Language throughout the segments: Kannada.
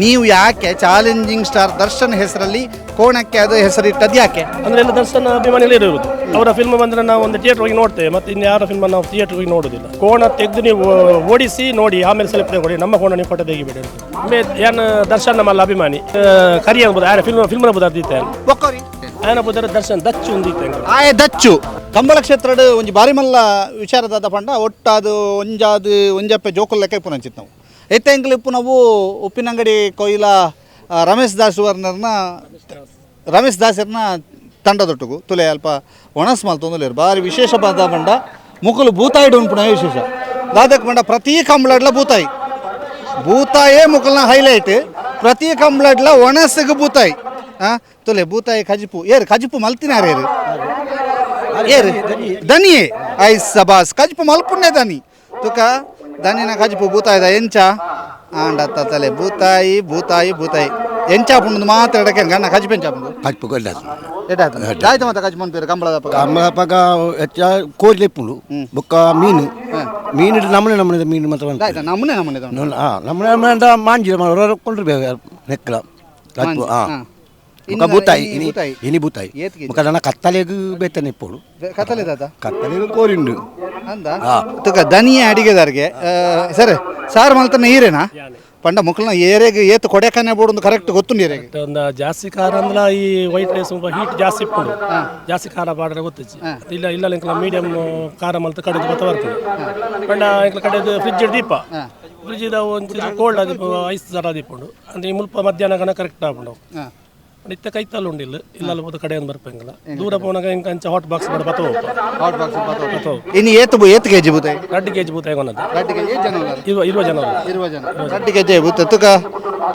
ನೀವು ಯಾಕೆ ಚಾಲೆಂಜಿಂಗ್ ಸ್ಟಾರ್ ದರ್ಶನ್ ಹೆಸರಲ್ಲಿ ಕೋಣಕ್ಕೆ ಅದು ಹೆಸರಿಟ್ಟದ್ದು ಯಾಕೆ? ಅಂದ್ರೆ ಎಲ್ಲ ದರ್ಶನ ಅಭಿಮಾನಿಗಳೇ ಇರುವುದು. ಅವರ ಫಿಲ್ಮ್ ಬಂದ್ರೆ ನಾವು ಒಂದು ಥಿಯೇಟರ್ ಹೋಗಿ ನೋಡ್ತೇವೆ ಮತ್ತೆ ಇನ್ನು ಯಾರ ಫಿಲ್ಮ್ ನಾವು ಥಿಯೇಟರ್ ಹೋಗಿ ನೋಡೋದಿಲ್ಲ ಕೋಣ ತೆಗೆದು ನೀವು ಓಡಿಸಿ ನೋಡಿ ಆಮೇಲೆ ಸೆಲೆಕ್ಟ್ ಕೊಡಿ ನಮ್ಮ ಕೋಣ ನೀವು ಫೋಟೋ ತೆಗಿಬೇಡಿ ಅಂತ. ಏನು ದರ್ಶನ್ ನಮ್ಮಲ್ಲ ಅಭಿಮಾನಿ. ಕರಿ ಅನ್ಬೋದು ಯಾರ ಫಿಲ್ಮ್ ಫಿಲ್ಮ್ ಅನ್ಬೋದು ಬೊಕ್ಕೋರಿ ಆಯನ ಬುದ್ಧರ ದರ್ಶನ್ ದಚ್ಚು ಒಂದಿತ್ತೆ ಆಯ ದಚ್ಚು. ಕಂಬಳ ಕ್ಷೇತ್ರದ ಒಂಜಿ ಬಾರಿ ಮಲ್ಲ ವಿಚಾರದಾದ ಪಂಡ ಒಟ್ಟಾದು ಒಂಜಾದು ಒಂಜಪ್ಪೆ ಜೋಕುಲ್ ಲೆಕ್ಕ ಇಪ್ಪು ನಂಚಿತ್ ನಾವು. ಎತ್ತೆಂಕ್ಲು ಇಪ್ಪು ನಾವು ಉಪ್ಪಿನಂಗಡಿ ಕೊಯ್ಲ ರಮೇಶ್ ದಾಸ್ ವರ್ನರ್ನ ರಮೇಶ್ ದಾಸರ್ನ ತಂಡದೊಟ್ಟಿಗೂ ತುಲೆ ಅಲ್ಪ ಒಣಸ್ ಮಲ್ತೊಂದುಲೇರು ಬಾರಿ ವಿಶೇಷ ಬಂದ ಬಂಡ, ಮುಕುಲು ಭೂತಾಯಿಡು ಉಂಪುಣ ವಿಶೇಷ. ದಾದಕ್ ಬಂಡ ಪ್ರತಿ ಕಂಬಳಡ್ಲ ಭೂತಾಯಿ. ಭೂತಾಯೇ ಮುಕಲ್ನ ಹೈಲೈಟ್ ಪ್ರತಿ ಕಂಬಳಡ್ಲ ಒಣಸಿಗೆ ಭೂತಾಯಿ. ಹಾಂ ತುಲೆ ಭೂತಾಯಿ ಖಜಿಪು. ಏರು, ಖಜಿಪು ಮಲ್ತಿನಾರ ಏರು? ಏರು ದನಿಯೇ ಐ ಸಬಾಸ್. ಕಜಿಪು ಮಲ್ಪುಣ್ಣೆ ದನಿ ತುಕ ದನಿನ ಕಜಿಪು ಬೂತಾಯಿದ ಎಂಚ. ಆಂಡ ತಲೆ ಭೂತಾಯಿ ಭೂತಾಯಿ ಭೂತಾಯಿ. ಎಂಚ ಪುಂಡು ಮಾತ್ರ ಎಡಕೆ ಗಣ್ಣ ಕಜಿಪು ಎಂಚ ಪುಂಡು ಹಚ್ಚು ಕೊಡ್ಲಾದು ಎಡಾಯ್ತು ಆಯ್ತು ಮತ್ತೆ ಕಜಿಪು ಪೇರು ಕಂಬಳದ ಪಗ ಕಂಬಳ ಪಕ್ಕ ಹೆಚ್ಚ ಕೋರಿ ಲೆಪ್ಪುಂಡು ಬೊಕ್ಕ ಮೀನು. ಮೀನು ನಮ್ಮನೆ ನಮ್ಮನೆ ಮೀನು ಮಾತ್ರ. ಆಯ್ತಾ ನಮ್ಮನೆ ನಮ್ಮನೆ ನಮ್ಮನೆ ನಮ್ಮನೆ ಮಾಂಜಿ ಕೊಂಡ್ರು ನೆಕ್ಕಲ ಕಜಿಪು ಹಾಂ. ಮುಖ ಬೂತಾಯಿ ಇನಿ ಬೂತಾಯಿ. ಇನಿ ಬೂತಾಯಿ ಮುಖ ನನ್ನ ಕತ್ತಲೆಗೂ ಬೇತನೆ ಇಪ್ಪೋಡು ಕತ್ತಲೆ ಕತ್ತಲೆಗೂ ಕೋರಿಂಡು. ಅಂದ. ದನಿಯ ಅಡಿಗೆದಾರಿಗೆ ಸರಿ ಸಾರು ಮಲ್ತನ ಹೀರೇನಾ? ಪಂಡ ಮುಕ್ಕಲ್ನ ಏರೆಗೆ ಏತು ಕೊಡೆಕನೆ ಒಂದು ಕರೆಕ್ಟ್ ಗೊತ್ತು ಏರೆಗೆ ಒಂದು ಜಾಸ್ತಿ ಖಾರ ಅಂದ್ರ ಈ ವೈಟ್ ರೈಸ್ ಹೀಟ್ ಜಾಸ್ತಿ ಇಪ್ಪುಂಡು ಜಾಸ್ತಿ ಖಾರ ಬಾಡ್ರೆ ಗೊತ್ತಿಚ್ಚಿ ಇಲ್ಲ ಇಲ್ಲ ಇಂಕಲ ಮೀಡಿಯಂ ಖಾರ ಮಲ್ತ ಕಡೆದು ಗೊತ್ತ ಬರ್ತದೆ. ಪಂಡ ಇಂಕ್ಲ ಕಡೆದು ಫ್ರಿಜ್ ದೀಪ. ಫ್ರಿಜ್ ಇದ ಒಂದು ಕೋಲ್ಡ್ ಆಗಿ ಐಸ್ ಥರ ದೀಪುಂಡು ಅಂದ್ರೆ ಈ ಮುಲ್ಪ ಮಧ್ಯಾಹ್ನ ಗಣ ಕರೆಕ್ಟ್ ಆಗ್ಬಿಡು ನಿತ್ಯ ಕೈತಲ್ಲ ಉಂಡಿಲ್ಲ ಇಲ್ಲ ಹೋದ ಕಡೆಯಿಂದ ಬರ್ಪಂಗಿಲ್ಲ. ದೂರ ಪೋನಾಗ ಹಿಂಗೆ ಅಂಚ ಹಾಟ್ ಬಾಕ್ಸ್ ಮಾಡಿ ಬತ್ತ ಹಾಟ್ ಬಾಕ್ಸ್ ಇನ್ನು ಏತು ಏತು ಕೆಜಿ ಬೂತಾಯಿ ಎರಡು ಕೆ ಜಿ ಬೂತಾಯಿ ಒಂದದ್ದು ಗಡ್ಡಿ ಕೆಜಿ ಜನ? ಇರುವ ಇರುವ ಜನ. ಇರುವ ಜನ ಗಡ್ಡಿ ಕೆಜಿ ಬೂತ ತುಕ.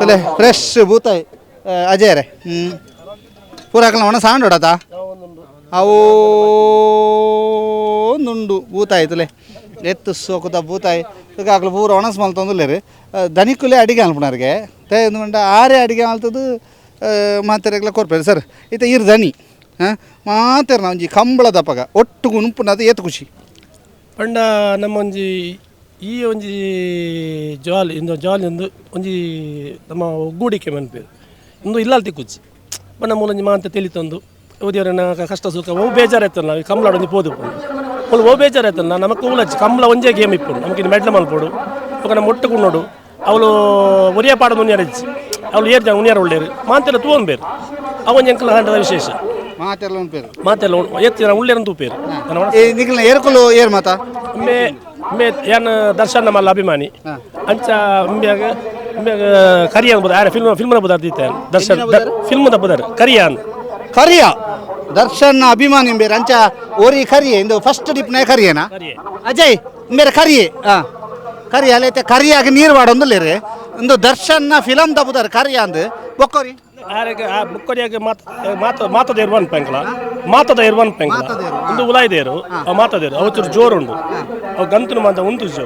ತಲೆ ಫ್ರೆಶ್ ಬೂತಾಯಿ ಅಜಯ್ ರೇ. ಹ್ಞೂ ಪೂರ ಹಾಕಲ ಒಣ ಸಾಂಡ್ ಹೊಡತಾ? ಅವು ಒಂದುಂಡು ಬೂತಾಯಿ ತಲೆ. ಎತ್ತು ಸೋಕುತ ಬೂತಾಯಿ. ತುಕ ಹಾಕಲು ಪೂರ ಒಣಸ್ ಮಲ್ ತೊಂದುಲ್ಲೇರಿ ದನಿಕುಲೆ ಅಡಿಗೆ ಅನ್ಪುಣಾರಿಗೆ. ತೇ ಒಂದು ಆರೆ ಅಡಿಗೆ ಮಲ್ತದು ಮಾತೆರೆಗ್ಲ ಕೊರ್ಪೇರಿ ಸರ್. ಈತ ಇರ್ ದನಿ, ಹಾಂ? ಒಂಜಿ ಕಂಬಳದ ಪಗ, ಒಟ್ಟು ಗುಂಪುನದು ಏತ್ ಖುಷಿ. ಪಂಡ ನಮ್ಮ ಒಂಜಿ, ಈ ಒಂಜಿ ಜಾಲ್ ಇಂದು ಜಾಲ್ ಇಂದು ಒಂಜಿ ನಮ್ಮ ಒಗ್ಗೂಡಿಕೆ ಮನ್ಪೇರು ಇಂದು. ಇಲ್ಲ ತಿಕ್ಕುಚ್ಚಿ ಪಂಡ ಮೂಲಂಜಿ ಮಾಂತ ತಿಳಿತಂದು ಓದಿಯವರನ್ನ ಕಷ್ಟ ಸುಖ, ಓ ಬೇಜಾರಾಯ್ತಲ್ಲ ಕಂಬಳ ಒಂಜಿ ಪೋದು. ಒಂದು ಓ ಬೇಜಾರಾಯ್ತಲ್ಲ, ನಮಕ್ ಊಲಚ್ಚಿ ಕಂಬಳ ಒಂಜೇ ಗೇಮ್ ಇಪ್ಪುಂಡು. ನಮಗೆ ಮೆಡ್ಲ ಮಲ್ಪೋಡು. ನೋಡು. ಅವಳು ಒರಿಯ ಪಾಡದ ಉನ್ಯಾರಜ್ಜಿ ಅವಳು ಏರ್ ಜನ ಉನ್ಯಾರ ಒಳ್ಳೆಯರು ಮಾತೆಲ್ಲ ತೂವನ್ ಬೇರು ಅವನ ಎಂಕಲ ಹಂಡದ ವಿಶೇಷ. ಮಾತೆಲ್ಲ ಉಂಟು ಮಾತೆಲ್ಲ ಎತ್ತಿನ ಜನ ಉಳ್ಳೆರ ತೂಪೇರು ನನ್ನ ಒಣ- ಈ ಏರ್ಕೊಲು ಏರ್ ಮಾತಾ? ಒಮ್ಮೆ ಒಮ್ಮೆ ಏನು ದರ್ಶನ್ ನಮ್ಮಲ್ಲ ಅಭಿಮಾನಿ. ಅಂಚ ಒಮ್ಮೆಯಾಗ ಒಮ್ಮೆಯಾಗ ಕರಿಯ ಅನ್ಬೋದು ಯಾರ ಫಿಲ್ಮ್ ಫಿಲ್ಮ್ನ ಬುದಾರ್ದಿತ್ತೆ ದರ್ಶನ್ ಫಿಲ್ಮ್ದ ಬುದಾರ್ ಕರಿಯಾನ್ ಕರಿಯ ದರ್ಶನ್ ಅಭಿಮಾನಿ ಬೇರೆ ಅಂಚ ಓರಿ ಕರಿಯೆ ಇಂದು ಫಸ್ಟ್ ಡಿಪ್ನ ಕರಿಯೇನಾ? ಕರಿಯೆ. ಅಜಯ್ ಬೇರೆ ಕರಿಯೇ. ಹಾ. ಕರಿಯ ಅಲ್ಲೈತೆ ಕರಿಯಾಗಿ ನೀರು ಬಾಡೊಂದುಲ್ಲೇರಿ ಇಂದು ದರ್ಶನ್ನ ಫಿಲಮ್ ದಬ್ಬುದಾರೆ ಕರಿಯ ಅಂದು. ಬೊಕ್ಕೋರಿ. ಆರೆಗ್ ಆ ಬುಕ್ಕಡಿಯಾಗ ಮಾತ ಮಾತ ಮಾತದ ಇರುವನ್ ಪೆಂಕ್ಲ ಮಾತದ ಇರುವನ್ ಪೆಂಕ್ಲ ಒಂದು ಉಲಾಯ್ದೇರು ಮಾತದೇರು. ಅವತ್ತು ಜೋರುಂಡು. ಅವು ಗಂತನು ಮಾತ ಒಂದು ಜೋ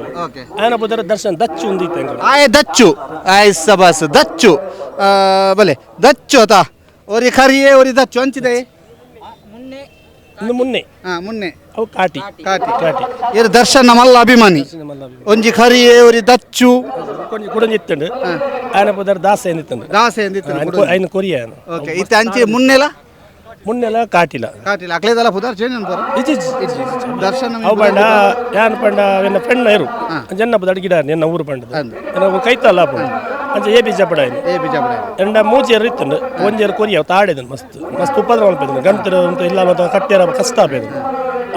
ಆಯನ ಬುದರ ದರ್ಶನ್ ದಚ್ಚು ಉಂದಿ ಪೆಂಕ್ಲ ಆಯ್ ದಚ್ಚು. ಆಯ್ ಸಬಾಸ್ ದಚ್ಚು. ಆ, ಬಲೆ ದಚ್ಚು ಅತ. ಓರಿ ಕರಿಯೇ ಓರಿ ದಚ್ಚು. ಅಂಚಿದೆ. ಇನ್ನು ಮುನ್ನೆ. ಹಾ ಮುನ್ನೆ. ಅವು ಕಾಟಿ. ಕಾಟಿ. ಕಾಟಿ ಇರು ದರ್ಶನ ನಮ್ಮಲ್ಲ ಅಭಿಮಾನಿ. ಒಂಜಿ ಕರಿಯೆ ಓರಿ ದಚ್ಚು. ಕೊಂಚ ಕುಡಂಜಿತ್ತಂಡು. ಆಯನ ಪದರ್ ದಾಸ ಎಂದಿತ್ತಂಡು ದಾಸ ಎಂದಿತ್ತು ಐನ ಕೊರಿಯ ಓಕೆ ಇತ್ತೆ ಅಂಚಿ ಮುನ್ನೆಲ? ಮುನ್ನೆಲ ಕಾಟಿಲ. ಕಾಟಿಲ. ಅಕ್ಲೇದಲ್ಲ ಪುದಾರ್ ಚೇಂಜ್ ಅನ್ಪಾರ ಇಜಿ ದರ್ಶನ ಅವು ಪಂಡ ಯಾನ್ ಪಂಡ ಎನ್ನ ಫ್ರೆಂಡ್ ಇರು. ಜನ್ನ ಪದ ಅಡಿಗಿಡ ಎನ್ನ ಊರು ಪಂಡ ಕೈತಲ್ಲ ಪಂಡ. ಅಂಚ ಏ ಬೀಜ ಪಡ ಏ ಬಿಜಾಪುರ ಎಂಡ ಮೂಜಿಯರ್ ಇತ್ತಂಡು. ಒಂಜೇರು ಕೊರಿಯ ತಾಡಿದನು ಮಸ್ತ್. ಮಸ್ತ್ ಉಪದ್ರ ಮಲ್ಪೇದನು ಗಂತರ ಅಂತ ಇಲ್ಲ ಮತ್ತು ಕಟ್ಟಿಯರ ಕಷ್ಟ ಆಪೇದನು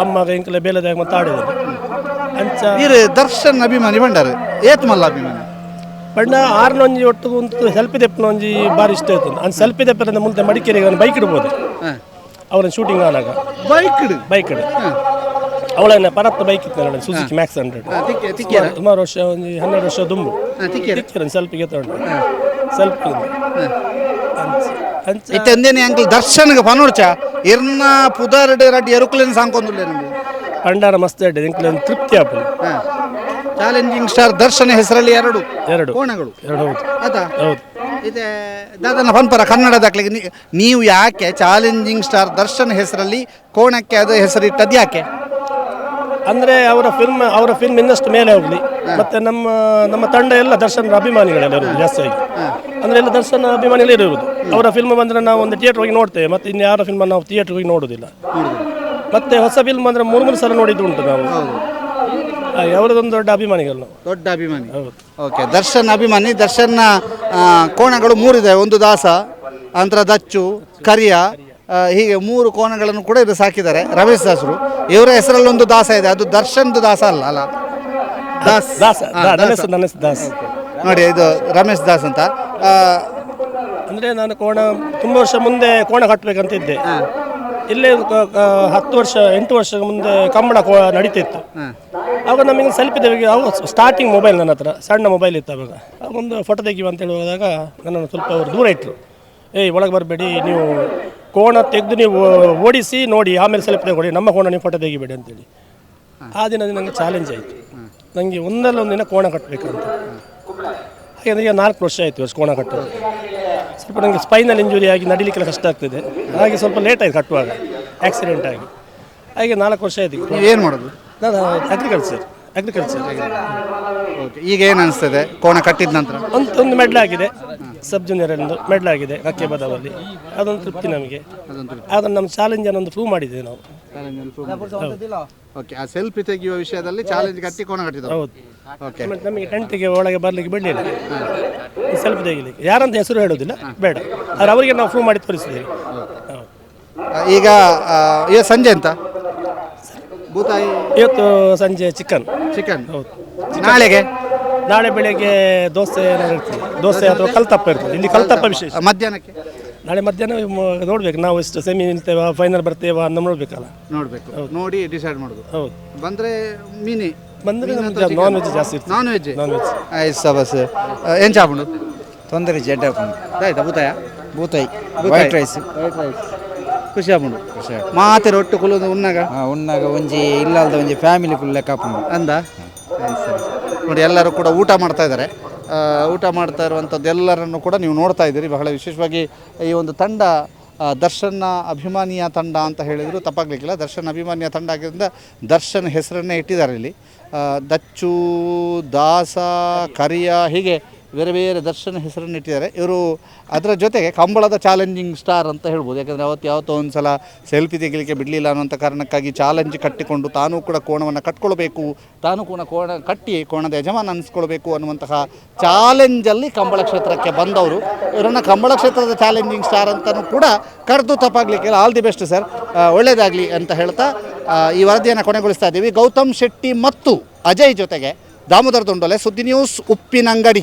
ಅಮ್ಮಗ ಇಂಕಲ ಬೇಲದಾಗ ಮತ್ತೆ ಆಡಿದನು ಅಂಚ ನೀರ್ ದರ್ಶನ್ ಅಭಿಮಾನಿ ಬಂಡಾರು ಏತ್ ಮಲ್ಲ ಅಭಿಮಾನಿ? ಬಣ್ಣ ಆರ್ನೊಂಜಿ ಒಟ್ಟು ಒಂದು ಸೆಲ್ಫಿ ದೆಪ್ಪನ ಒಂಜಿ ಬಾರಿ ಇಷ್ಟ ಇತ್ತು ಅಂದ್ ಸೆಲ್ಫಿ ದೆಪ್ಪರಿಂದ ಮುಂದೆ ಮಡಿಕೇರಿಗೆ ಅವನು ಬೈಕ್ ಇಡ್ಬೋದು. ಅವನ ಶೂಟಿಂಗ್ ಆನಾಗ. ಬೈಕ್ ಬೈಕ್ ಇಡು. ಅವಳನ್ನ ಪರತ್ತ ಬೈಕ್ ಇತ್ತು ನೋಡಿ ಸುಜುಕಿ ಮ್ಯಾಕ್ಸ್ ಹಂಡ್ರೆಡ್ ಸುಮಾರು ವರ್ಷ ಒಂದು ಹನ್ನೆರಡು ವರ್ಷ ದುಂಬು. ತಿಕ್ಕೆ ತಿಕ್ಕಿರ ಸೆಲ್ಫಿಗೆ ತಗೊಂಡು. ಸೆಲ್ಫಿ ಅಂಚ ಇತ್ತೆ ಅಂದೇನೆ ಅಂಕಲ್ ದರ್ಶನ್ಗೆ ಪನೋಡ್ಚ ಇರ್ನ ಪುದಾರ್ಡ್ ರಡ್ಡಿ ಎರುಕುಲೇನು ಸಾಂಕೊಂದುಲ್ಲೆ ನಮ್ಗೆ? ಪಂಡಾರ ಮಸ್ತ್ ಅಡ್ಡೆ ಇಂಕ್ಲ ಒಂದು ತೃಪ್ತಿ ಆಪಲ್. ಚಾಲೆಂಜಿಂಗ್ ಸ್ಟಾರ್ ದರ್ಶನ ಹೆಸರಲ್ಲಿ ಎರಡು. ಎರಡು. ಕೋಣಗಳು. ಎರಡು ಹೌದು. ಆಯ್ತಾ ಹೌದು. ಇದೆ ದಾದನ ಪಂಪರ ಕನ್ನಡದಾಗ್ಲಿಗೆ ನೀ- ನೀವು ಯಾಕೆ ಚಾಲೆಂಜಿಂಗ್ ಸ್ಟಾರ್ ದರ್ಶನ್ ಹೆಸರಲ್ಲಿ ಕೋಣಕ್ಕೆ ಅದು ಹೆಸರಿಟ್ಟದ್ದು ಯಾಕೆ? ಅಂದರೆ ಅವರ ಫಿಲ್ಮ್ ಅವರ ಫಿಲ್ಮ್ ಇನ್ನಷ್ಟು ಮೇಲೆ ಹೋಗಲಿ. ಮತ್ತು ನಮ್ಮ ನಮ್ಮ ತಂಡ ಎಲ್ಲ ದರ್ಶನ ಅಭಿಮಾನಿಗಳೆಲ್ಲ ಇರೋದು ಜಾಸ್ತಿಯಾಗಿ ಅಂದರೆ ಎಲ್ಲ ದರ್ಶನ ಅಭಿಮಾನಿಗಳೇ ಇರೋದು ಅವರ ಫಿಲ್ಮ್ ಬಂದರೆ ನಾವು ಒಂದು ಥಿಯೇಟ್ರ್ ಹೋಗಿ ನೋಡ್ತೇವೆ. ಮತ್ತು ಇನ್ನು ಯಾರ ಫಿಲ್ಮ್ ನಾವು ಥಿಯೇಟ್ರ್ ಹೋಗಿ ನೋಡೋದಿಲ್ಲ ಮತ್ತೆ ಹೊಸ ಫಿಲ್ಮ್ ಅಂದರೆ ಮೂರು ಮೂರು ಸಲ ನೋಡಿದ್ದು ಉಂಟು ನಾವು. ಅವರದೊಂದು ದೊಡ್ಡ ಅಭಿಮಾನಿಗಳು ನಾವು. ದೊಡ್ಡ ಅಭಿಮಾನಿ. ಓಕೆ ದರ್ಶನ್ ಅಭಿಮಾನಿ ದರ್ಶನ್ನ ಕೋಣಗಳು ಮೂರಿದೆ. ಒಂದು ದಾಸ ನಂತರ ದಚ್ಚು ಕರಿಯ. ಹೀಗೆ ಮೂರು ಕೋಣಗಳನ್ನು ಕೂಡ ಇದು ಸಾಕಿದ್ದಾರೆ. ರಮೇಶ್ ದಾಸರು ಇವರ ಹೆಸರಲ್ಲೊಂದು ದಾಸ ಇದೆ ಅದು ದರ್ಶನ್ದು ದಾಸ ಅಲ್ಲ ಅಲ್ಲ? ದಾಸ್. ದಾಸ ಹಾ, ದಾ- ನನ್ನ ದಾಸ. ಹೆಸರು ನನ್ನ ಹೆಸರು ದಾಸ್. ನೋಡಿ ಇದು ರಮೇಶ್ ದಾಸ್ ಅಂತ. ಆ, ಅಂದರೆ ನಾನು ಕೋಣ ತುಂಬ ವರ್ಷ ಮುಂದೆ ಕೋಣ ಕಟ್ಟಬೇಕಂತ ಇದ್ದೆ ಇಲ್ಲೇ ಕ- ಕ- ಹತ್ತು ವರ್ಷ ಎಂಟು ವರ್ಷ ಮುಂದೆ ಕಂಬಳ ಕೋ ನಡೀತಿತ್ತು. ಆವಾಗ ನಮಗೆ ಸ್ವಲ್ಪ ಇದ್ದವಾಗ ಅವಾಗ ಸ್ಟಾರ್ಟಿಂಗ್ ಮೊಬೈಲ್ ನನ್ನ ಹತ್ರ ಸಣ್ಣ ಮೊಬೈಲ್ ಇತ್ತು ಅವಾಗ. ಆವಾಗ ಒಂದು ಫೋಟೋ ತೆಗಿಯುವ ಅಂತೇಳಿ ಹೋದಾಗ ನನ್ನನ್ನು ಸ್ವಲ್ಪ ಅವರು ದೂರ ಇಟ್ಟರು ಏಯ್ ಒಳಗೆ ಬರಬೇಡಿ ನೀವು ಕೋಣ ತೆಗೆದು ನೀವು ಓಡಿಸಿ ನೋಡಿ ಆಮೇಲೆ ಸೆಲೆಕ್ಟ್ ಕೊಡಿ ನಮ್ಮ ಕೋಣ ನೀವು ಫೋಟೋ ತೆಗಿಬೇಡಿ ಅಂತೇಳಿ. ಆ ದಿನ ನನಗೆ ಚಾಲೆಂಜ್ ಆಯಿತು. ನನಗೆ ಒಂದಲ್ಲ ಒಂದಿನ ಕೋಣ ಕಟ್ಟಬೇಕಂತ ಹಾಗೆ ಈಗ ನಾಲ್ಕು ವರ್ಷ ಆಯಿತು ವರ್ಷ ಕೋಣ ಕಟ್ಟೋದು. ಸ್ವಲ್ಪ ನನಗೆ ಸ್ಪೈನಲ್ ಇಂಜುರಿ ಆಗಿ ನಡಿಲಿಕ್ಕೆಲ್ಲ ಕಷ್ಟ ಆಗ್ತದೆ. ಹಾಗೆ ಸ್ವಲ್ಪ ಲೇಟ್ ಆಯಿತು ಕಟ್ಟುವಾಗ ಆಕ್ಸಿಡೆಂಟ್ ಆಗಿ. ಹಾಗೆ ನಾಲ್ಕು ವರ್ಷ ಆಯಿತು ಏನು ಮಾಡೋದು? ನಾನು ಅಗ್ರಿಕಲ್ಚರ್ ಅಗ್ರಿಕಲ್ಚರ್ ಓಕೆ ಈಗ ಏನು ಅನಿಸ್ತದೆ? ಕೋಣ ಕಟ್ಟಿದ ನಂತರ? ಒಂದು ಒಂದು ಮೆಡ್ಲ್ ಆಗಿದೆ. ಸಬ್ ಜೂನಿಯರ್ ಒಂದು ಮೆಡಲ್ ಆಗಿದೆ ಕಕ್ಕೆ ಬದವಲ್ಲಿ ಅದೊಂದು ತೃಪ್ತಿ ನಮಗೆ. ಅದನ್ನು ನಮ್ಮ ಚಾಲೆಂಜನ್ನು ಪ್ರೂವ್ ಮಾಡಿದ್ದೇವೆ ನಾವು. ಓಕೆ ಆ ಸೆಲ್ಫಿ ತೆಗೆಯುವ ವಿಷಯದಲ್ಲಿ ಚಾಲೆಂಜ್ ಕಟ್ಟಿ ಕೋಣ ಕಟ್ಟಿದ್ರು ಹೌದು. ಓಕೆ ಮತ್ತೆ ನಮಗೆ ಟೆಂಟಿಗೆ ಒಳಗೆ ಬರಲಿಕ್ಕೆ ಬಿಡಲಿಲ್ಲ. ಸೆಲ್ಫಿ ತೆಗಿಲಿಕ್ಕೆ. ಯಾರಂತ ಹೆಸರು ಹೇಳೋದಿಲ್ಲ. ಬೇಡ. ಆದರೆ ಅವರಿಗೆ ನಾವು ಪ್ರೂವ್ ಮಾಡಿ ತೋರಿಸಿದ್ದೇವೆ. ಈಗ ಆ, ಇವತ್ತು ಸಂಜೆ ಅಂತ ಭೂತಾಯಿ ಇವತ್ತು ಸಂಜೆ ಚಿಕನ್ ಚಿಕನ್ ಹೌದು. ನಾಳೆಗೆ? ನಾಳೆ ಬೆಳಗ್ಗೆ ದೋಸೆ ಏನಾದ್ರು ಇರ್ತದೆ. ದೋಸೆ ಅಥವಾ ಕಲ್ತಪ್ಪ ಇರ್ತದೆ. ಇಲ್ಲಿ ಕಲ್ತಪ್ಪ ವಿಶೇಷ. ಮಧ್ಯಾಹ್ನಕ್ಕೆ? ನಾಳೆ ಮಧ್ಯಾಹ್ನ ಮ- ನೋಡ್ಬೇಕು. ನಾವು ಎಷ್ಟು ಸೆಮಿ ನಿಲ್ತೇವಾ ಫೈನಲ್ ಬರ್ತೇವಾ ಅಂತ ನೋಡ್ಬೇಕಲ್ಲ. ನೋಡಬೇಕು. ನೋಡಿ ಡಿಸೈಡ್ ಮಾಡೋದು ಹೌದು. ಬಂದರೆ ಮೀನಿ. ಬಂದರೆ ನಮ್ಗೆ ನಾನ್ ವೆಜ್ ಜಾಸ್ತಿ ಇರ್ತದೆ. ನಾನ್ ವೆಜ್ ನಾನ್ ವೆಜ್ ಆಯ್ತು ಸಬಸ್. ಏನು ಚಾಪುಂಡು ತೊಂದರೆ ಜಡ್ಡ ಆಯ್ತಾ ಬೂತಾಯ? ಬೂತಾಯಿ. ವೈಟ್ ರೈಸ್ ವೈಟ್ ರೈಸ್ ಖುಷಿ ಆಪುಂಡು ಮಾತೆ ರೊಟ್ಟು ಕುಲುದು ಉನ್ನಾಗ ಉನ್ನಾಗ ಒಂಜಿ ಇಲ್ಲಲ್ದ ಒಂಜಿ ಫ್ಯಾಮಿಲಿ ಕುಲ್ಲ ಲೆಕ್ಕ ಹಾಪುಂಡು ಅಂದ? ಆಯ್ತು ಸರಿ. ನೋಡಿ, ಎಲ್ಲರೂ ಕೂಡ ಊಟ ಮಾಡ್ತಾ ಇದ್ದಾರೆ. ಊಟ ಮಾಡ್ತಾ ಇರುವಂಥದ್ದು ಎಲ್ಲರನ್ನು ಕೂಡ ನೀವು ನೋಡ್ತಾ ಇದ್ದೀರಿ. ಬಹಳ ವಿಶೇಷವಾಗಿ ಈ ಒಂದು ತಂಡ ದರ್ಶನ ದರ್ಶನ್ನ ಅಭಿಮಾನಿಯ ತಂಡ ಅಂತ ಹೇಳಿದ್ರು, ತಪ್ಪಾಗಲಿಕ್ಕಿಲ್ಲ. ದರ್ಶನ್ ಅಭಿಮಾನಿಯ ತಂಡ ಆಗಿದ್ದರಿಂದ ದರ್ಶನ್ ಹೆಸರನ್ನೇ ಇಟ್ಟಿದ್ದಾರೆ ಇಲ್ಲಿ. ದಚ್ಚು, ದಾಸ, ಕರಿಯ, ಹೀಗೆ ಬೇರೆ ಬೇರೆ ದರ್ಶನ ಹೆಸರನ್ನು ಇಟ್ಟಿದ್ದಾರೆ. ಇವರು ಅದರ ಜೊತೆಗೆ ಕಂಬಳದ ಚಾಲೆಂಜಿಂಗ್ ಸ್ಟಾರ್ ಅಂತ ಹೇಳ್ಬೋದು. ಯಾಕಂದರೆ ಅವತ್ತು ಯಾವತ್ತೋ ಒಂದು ಸಲ ಸೆಲ್ಫಿ ತೆಗಿಲಿಕ್ಕೆ ಬಿಡಲಿಲ್ಲ ಅನ್ನೋಂಥ ಕಾರಣಕ್ಕಾಗಿ ಚಾಲೆಂಜ್ ಕಟ್ಟಿಕೊಂಡು ತಾನೂ ಕೂಡ ಕೋಣವನ್ನು ಕಟ್ಕೊಳ್ಬೇಕು. ತಾನೂ ಕೂಡ ಕೋಣ ಕಟ್ಟಿ ಕೋಣದ ಯಜಮಾನ ಅನಿಸ್ಕೊಳ್ಬೇಕು ಅನ್ನುವಂತಹ ಚಾಲೆಂಜಲ್ಲಿ ಕಂಬಳ ಕ್ಷೇತ್ರಕ್ಕೆ ಬಂದವರು. ಇವರನ್ನು ಕಂಬಳ ಕ್ಷೇತ್ರದ ಚಾಲೆಂಜಿಂಗ್ ಸ್ಟಾರ್ ಅಂತಲೂ ಕೂಡ ಕರೆದು ತಪ್ಪಾಗಲಿಕ್ಕಿಲ್ಲ ಆಲ್ ದಿ ಬೆಸ್ಟ್ ಸರ್ ಒಳ್ಳೆಯದಾಗಲಿ ಅಂತ ಹೇಳ್ತಾ ಈ ವರದಿಯನ್ನು ಕೊನೆಗೊಳಿಸ್ತಾ ಇದ್ದೀವಿ. ಗೌತಮ್ ಶೆಟ್ಟಿ ಮತ್ತು ಅಜಯ್ ಜೊತೆಗೆ ದಾಮೋದರ ದೊಂಡೊಲೆ ಸುದ್ದಿ ನ್ಯೂಸ್ ಉಪ್ಪಿನಂಗಡಿ.